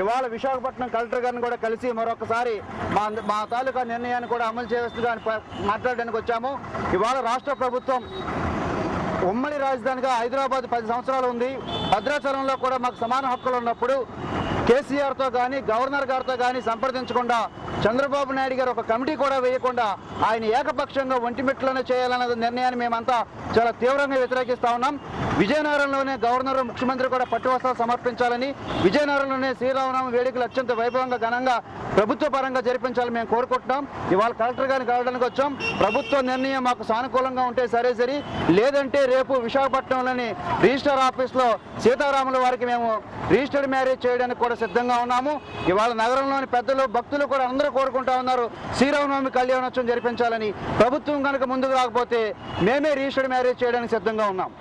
ఇవాళ విశాఖపట్నం కలెక్టర్ గారిని కూడా కలిసి మరొకసారి మా మా తాలూకా నిర్ణయాన్ని కూడా అమలు చేయవలసిందిగా మాట్లాడడానికి వచ్చాము. ఇవాళ రాష్ట్ర ప్రభుత్వం ఉమ్మడి రాజధానిగా హైదరాబాద్ పది సంవత్సరాలు ఉంది. భద్రాచలంలో కూడా మాకు సమాన హక్కులు ఉన్నప్పుడు కేసీఆర్తో కానీ గవర్నర్ గారితో కానీ సంప్రదించకుండా చంద్రబాబు నాయుడు గారు ఒక కమిటీ కూడా వేయకుండా ఆయన ఏకపక్షంగా ఒంటిమిట్లోనే చేయాలన్న నిర్ణయాన్ని మేమంతా చాలా తీవ్రంగా వ్యతిరేకిస్తా ఉన్నాం. విజయనగరంలోనే గవర్నర్ ముఖ్యమంత్రి కూడా పట్టువస్త్రాలు సమర్పించాలని విజయనగరంలోనే శ్రీరామనామ వేడుకలు అత్యంత వైభవంగా ఘనంగా ప్రభుత్వ పరంగా జరిపించాలని మేము కోరుకుంటున్నాం. ఇవాళ కలెక్టర్ గారిని కలవడానికి వచ్చాం. ప్రభుత్వ నిర్ణయం మాకు సానుకూలంగా ఉంటే సరే సరి. లేదంటే రేపు విశాఖపట్నంలోని రిజిస్టర్ ఆఫీస్లో సీతారాముల వారికి మేము రిజిస్టర్డ్ మ్యారేజ్ చేయడానికి కూడా సిద్ధంగా ఉన్నాము. ఇవాళ నగరంలోని పెద్దలు భక్తులు కూడా అందరూ కోరుకుంటా ఉన్నారు. శ్రీరామనవమి కళ్యాణోత్సవం జరిపించాలని ప్రభుత్వం కనుక ముందుకు రాకపోతే మేమే రిజిస్టర్డ్ మ్యారేజ్ చేయడానికి సిద్ధంగా ఉన్నాం.